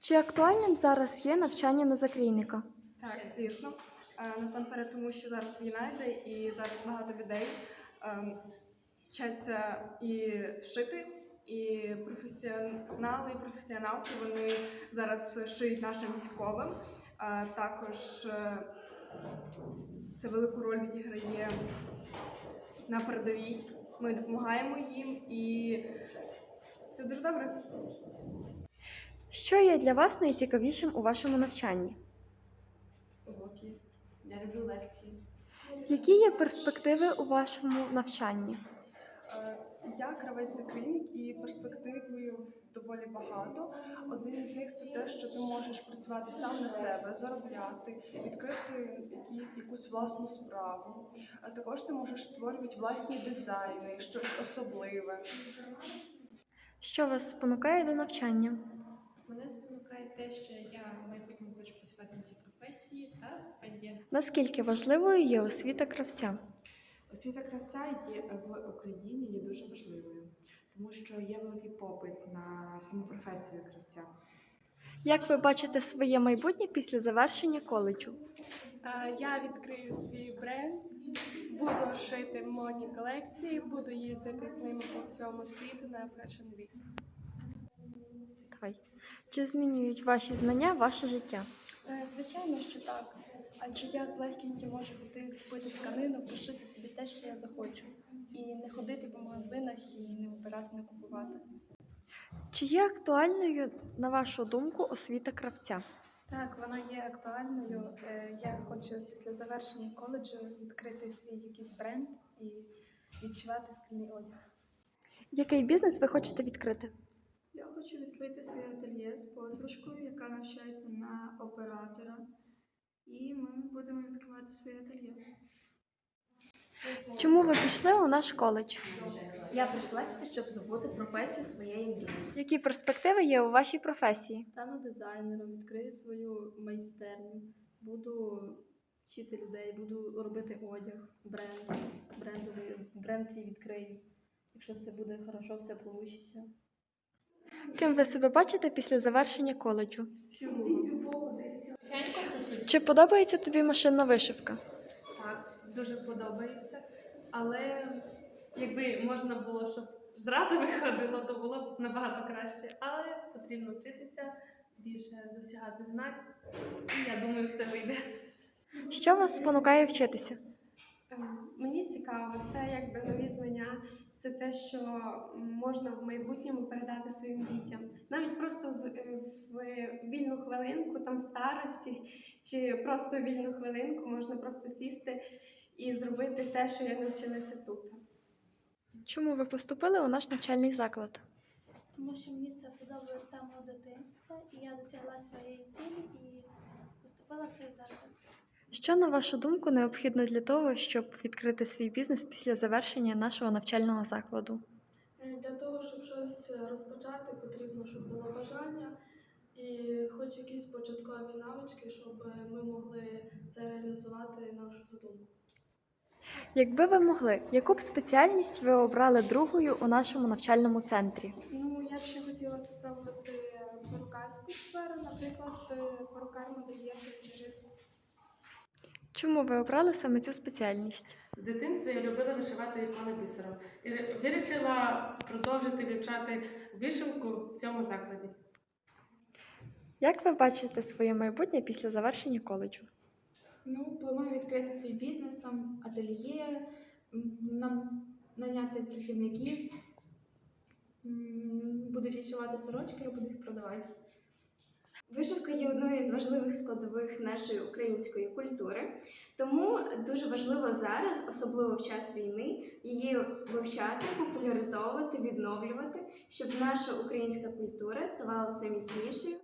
Чи актуальним зараз є навчання на закрійника? Так, звісно. Е, Насамперед, тому що зараз війна йде, і зараз багато людей ем, вчаться і шити, і професіонали, і професіоналки вони зараз шиють нашим військовим. Е, Також е, це велику роль відіграє на передовій. Ми допомагаємо їм, і це дуже добре. Що є для вас найцікавішим у вашому навчанні? Уроки. Я люблю лекції. Які є перспективи у вашому навчанні? Е, Я кравець закрійник і перспективи доволі багато. Один із них це те, що ти можеш працювати сам на себе, заробляти, відкрити які, якусь власну справу. А також ти можеш створювати власні дизайни, щось особливе. Що вас спонукає до навчання? Мене спонукає те, що я в майбутньому хочу працювати на цій професії та стипендія. Наскільки важливою є освіта кравця? Освіта кравця є в Україні є дуже важливою, тому що є великий попит на саму професію кравця. Як ви бачите своє майбутнє після завершення коледжу? Е, Я відкрию свій бренд, буду шити модні колекції, буду їздити з ними по всьому світу на Fashion Week. Давай. Чи змінюють ваші знання ваше життя? Е, Звичайно, що так. Адже я з легкістю можу піти купити тканину, пошити собі те, що я захочу, і не ходити по магазинах і не вибирати, не купувати. Чи є актуальною, на вашу думку, освіта кравця? Так, вона є актуальною. Е, Я хочу після завершення коледжу відкрити свій якийсь бренд і відчувати стильний одяг. Який бізнес ви хочете відкрити? Хочу відкрити своє ательє з подружкою, яка навчається на оператора. І ми будемо відкривати своє ательє. Чому ви пішли у наш коледж? Я прийшла сюди, щоб здобути професію своєї мрії. Які перспективи є у вашій професії? Стану дизайнером, відкрию свою майстерню, буду вчити людей, буду робити одяг, бренд, брендовий, бренд свій відкрию. Якщо все буде хорошо, все вийде. Ким ви себе бачите після завершення коледжу? Чи подобається тобі машинна вишивка? Так, дуже подобається. Але якби можна було, щоб зразу виходило, то було б набагато краще. Але потрібно вчитися, більше досягати знань. І я думаю, все вийде. Що вас спонукає вчитися? Ем, Мені цікаво, це якби нові знання, це те, що можна в майбутньому передати своїм дітям. Навіть просто з- е, в вільну хвилинку, там в старості, чи просто в вільну хвилинку можна просто сісти і зробити те, що я навчилася тут. Чому ви поступили у наш навчальний заклад? тому що мені це подобалося з самого дитинства, і я досягла своєї цілі і поступила в цей заклад. Що, на вашу думку, необхідно для того, щоб відкрити свій бізнес після завершення нашого навчального закладу? Е, Для того, щоб щось розпочати, потрібно, щоб було бажання і хоч якісь початкові навички, щоб ми могли це реалізувати нашу задумку. Якби ви могли, яку б спеціальність ви обрали другою у нашому навчальному центрі? Ну, я б ще хотіла спробувати перукарську сферу, наприклад, е, перукар модельєр віжист. Чому ви обрали саме цю спеціальність? З дитинства я любила вишивати ікони бісером. І вирішила продовжити вивчати вишивку в цьому закладі. Як ви бачите своє майбутнє після завершення коледжу? Ну, планую відкрити свій бізнес, там ательє, нам наняти працівників, м, буду відшивати сорочки, я буду їх продавати. Вишивка є одною з важливих складових нашої української культури, тому дуже важливо зараз, особливо в час війни, її вивчати, популяризовувати, відновлювати, щоб наша українська культура ставала все міцнішою